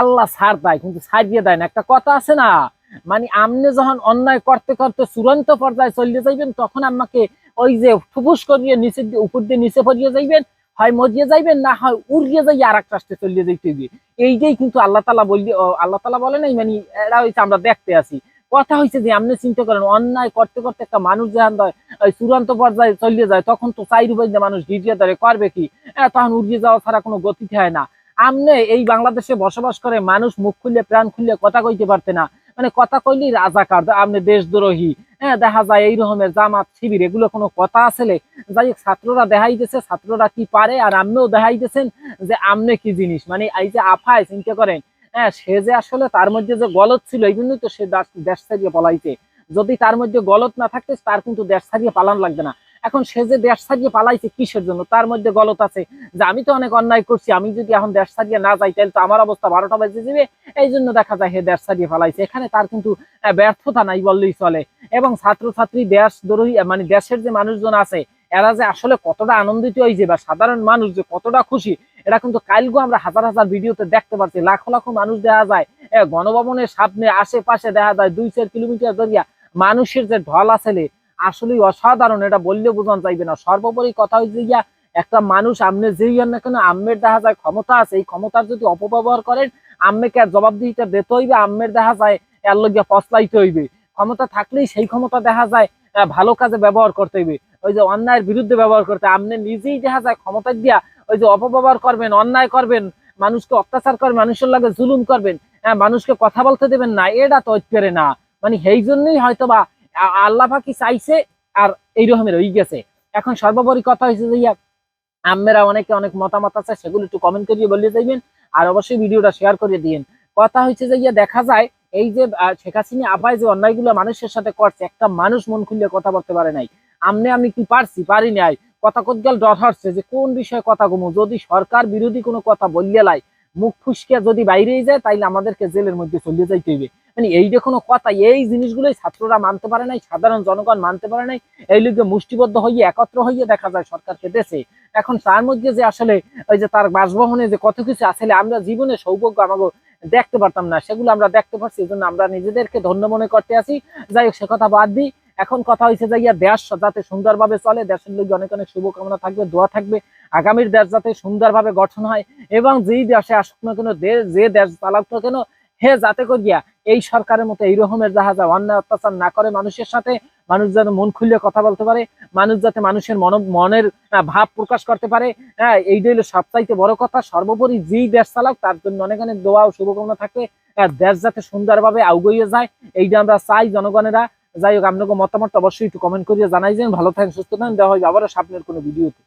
আল্লাহ ছাড় দেয়, কিন্তু ছাড় দিয়ে না। একটা কথা আছে না মানে আমনে যখন অন্যায় করতে করতে চূড়ান্ত পর্যায়ে চলে যাইবেন, তখন আমাকে ওই যে ঠুপুস করিয়ে নিচে উপর দিয়ে নিচে পড়িয়ে যাইবেন, হয় মরিয়ে যাইবেন, না হয় উড়িয়ে যাই আর এক রাষ্ট্রে চলিয়ে যাইতে হবে এইটাই কিন্তু আল্লাহ তালা বললি আল্লাহ তালা বলে নাই মানে এরা হচ্ছে আমরা দেখতে আছি। কথা হয়েছে যে আপনি চিন্তা করেন, অন্যায় করতে করতে একটা মানুষ যখন দেয় চূড়ান্ত পর্যায়ে চলিয়ে যায়, তখন তো চাই রুপাই মানুষ ডিজিয়ে ধরে, করবে কি? তখন উড়িয়ে যাওয়া ছাড়া কোনো গতি হয় না। আমনে এই বাংলাদেশে বসবাস করে মানুষ মুখ খুললে, প্রাণ খুললে কথা কইতে পারতে না। মানে কথা কইলেই রাজাকার আপনি দেশদ্রোহী। হ্যাঁ দেখা যায় এই রকমের জামাত শিবির, এগুলো কোনো কথা আসলে যাই ছাত্ররা দেখাইতেছে, ছাত্ররা কি পারে? আর আপনিও দেখাইতেছেন যে আমনে কি জিনিস? মানে এই যে আফায়, চিন্তা করেন। হ্যাঁ সে যে আসলে তার মধ্যে যে গলত ছিল, এই জন্যই তো সে দেশ ছাড়িয়ে পলাইতে যদি তার মধ্যে গলত না থাকতে, তার কিন্তু দেশ ছাড়িয়ে পালান লাগবে না। এখন সে যে দেশ ছাড়িয়ে পালাইছে কিসের জন্য? তার মধ্যে গলত আছে যে আমি তো অনেক অন্যায় করছি, আমি যদি এখন দেশ ছাড়িয়ে না যাই, তাহলে তো আমার অবস্থা বারোটা বেজে যাবে। এই জন্য দেখা যায় হে দেশ ছাড়িয়ে পালাইছে। এখানে তার কিন্তু ব্যর্থতা নাই বললেই চলে। এবং ছাত্রছাত্রী দেশ দ্রোহী মানে দেশের যে মানুষজন আছে, এরা যে আসলে কতটা আনন্দিত হয়েছে বা সাধারণ মানুষ যে কতটা খুশি এটা কিন্তু কালগো আমরা হাজার হাজার ভিডিওতে দেখতে পাচ্ছি লাখো লাখো মানুষ দেখা যায় গণভবনের সামনে, আশেপাশে দেখা যায়, দুই চার কিলোমিটার দরিয়া মানুষের যে ঢল আসলে আসলেই অসাধারণ এটা বললে বোঝানো যাইবে না। সর্বোপরি কথা হচ্ছে গিয়া একটা মানুষ আমনে যেই হন না কেন আম্মের দেখা যায় ক্ষমতা আছে এই ক্ষমতার যদি অপব্যবহার করেন আম্মেকে আর দিতে হইবে আম্মের দেখা যায় এর লগে পচলাইতে হইবে। ক্ষমতা থাকলেই সেই ক্ষমতা দেখা যায় ভালো কাজে ব্যবহার করতে হইবে। ওই যে অন্যায়ের বিরুদ্ধে ব্যবহার করতে আপনি নিজেই দেখা যায় ক্ষমতা দিয়া ওই যে অপব্যবহার করবেন অন্যায় করবেন মানুষকে অত্যাচার করবেন মানুষের লাগে জুলুম করবেন হ্যাঁ, মানুষকে কথা বলতে দেবেন না এটা তো পেরে না। মানে সেই জন্যই হয়তো বা আ- আল্লাহ পাকি চাইছে আর এই রকমের হয়ে গেছে। এখন সর্বোপরি কথা হয়েছে যে আম্মেরা অনেকে অনেক মতামত আছে, সেগুলো একটু কমেন্ট করিয়ে বলে যাইবেন আর অবশ্যই ভিডিওটা শেয়ার করে দিন কথা হয়েছে যে ইয়া, দেখা যায় এই যে শেখ হাসিনা আপায় যে অন্যায়গুলো মানুষের সাথে করছে, একটা মানুষ মন খুলে কথা বলতে পারে নাই। আমনে আমি কি পারছি, পারি নাই? কথা কতগাল ডর হচ্ছে যে কোন বিষয়ে কথা কমু? যদি সরকার বিরোধী কোনো কথা বললে লাই মুখ ফুসকে যদি বাইরেই যায়, তাইলে আমাদেরকে জেলের মধ্যে চলে যাইতে হইবে। মানে এই যে কোনো কথা, এই জিনিসগুলোই ছাত্ররা মানতে পারে নাই, সাধারণ জনগণ মানতে পারে নাই, এই লোকে মুষ্টিবদ্ধ হইয়ে, একত্র হইয়ে দেখা যায় সরকারকে দেশে এখন তার মধ্যে যে আসলে ওই যে তার বাসভবনে যে কত কিছু আসলে আমরা জীবনে সৌভাগ্য আমাকে দেখতে পারতাম না। সেগুলো আমরা দেখতে পারছি এই জন্য আমরা নিজেদেরকে ধন্য মনে করতে আসি যাই হোক, সে কথা বাদ দিই। এখন কথা হয়েছে যে ইয়া দেশ যাতে সুন্দরভাবে চলে, দেশের লোক অনেক অনেক শুভকামনা থাকবে, দোয়া থাকবে, আগামীর দেশ যাতে সুন্দরভাবে গঠন হয় এবং যেই দেশে আসুক না কেন যে দেশ চালাক না কেন, হে যাতে করিয়া এই সরকারের মতো এই রকমের জাহাজ অন্যায় অত্যাচার না করে মানুষের সাথে, মানুষ যাতে মন খুলে কথা বলতে পারে, মানুষ যাতে মানুষের মন মনের ভাব প্রকাশ করতে পারে হ্যাঁ এইটা হলো সবচাইতে বড় কথা। সর্বোপরি যেই দেশ চালাক, তার জন্য অনেক অনেক দোয়া ও শুভকামনা থাকবে দেশ যাতে সুন্দরভাবে আগুইয়ে যায়, এইটা আমরা চাই জনগণেরা। যাই হোক, আপনাকে মতামত অবশ্যই একটু কমেন্ট করিয়ে জানাই যে ভালো থাকেন, সুস্থ থাকেন। দেওয়া হবে আবারও সামনের কোনো ভিডিওতে